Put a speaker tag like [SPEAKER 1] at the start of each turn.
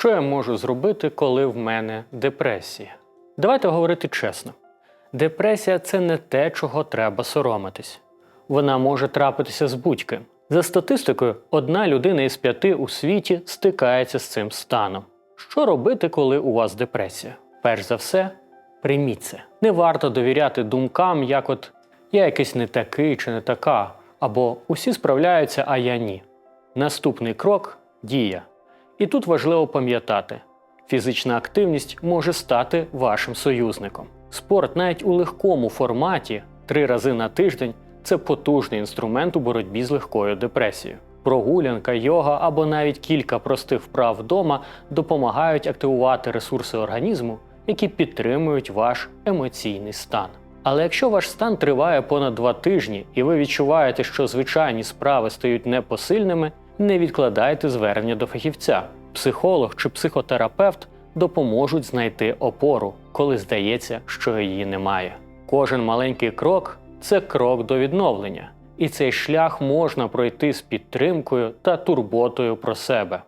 [SPEAKER 1] Що я можу зробити, коли в мене депресія? Давайте говорити чесно. Депресія це не те, чого треба соромитись. Вона може трапитися з будь-ким. За статистикою, одна людина із п'яти у світі стикається з цим станом. Що робити, коли у вас депресія? Перш за все, прийміть це. Не варто довіряти думкам, як от я якийсь не такий чи не така, або усі справляються, а я ні. Наступний крок дія. І тут важливо пам'ятати: фізична активність може стати вашим союзником. Спорт навіть у легкому форматі три рази на тиждень це потужний інструмент у боротьбі з легкою депресією. Прогулянка, йога або навіть кілька простих вправ вдома допомагають активувати ресурси організму, які підтримують ваш емоційний стан. Але якщо ваш стан триває понад два тижні і ви відчуваєте, що звичайні справи стають непосильними, не відкладайте звернення до фахівця. Психолог чи психотерапевт допоможуть знайти опору, коли здається, що її немає. Кожен маленький крок це крок до відновлення, і цей шлях можна пройти з підтримкою та турботою про себе.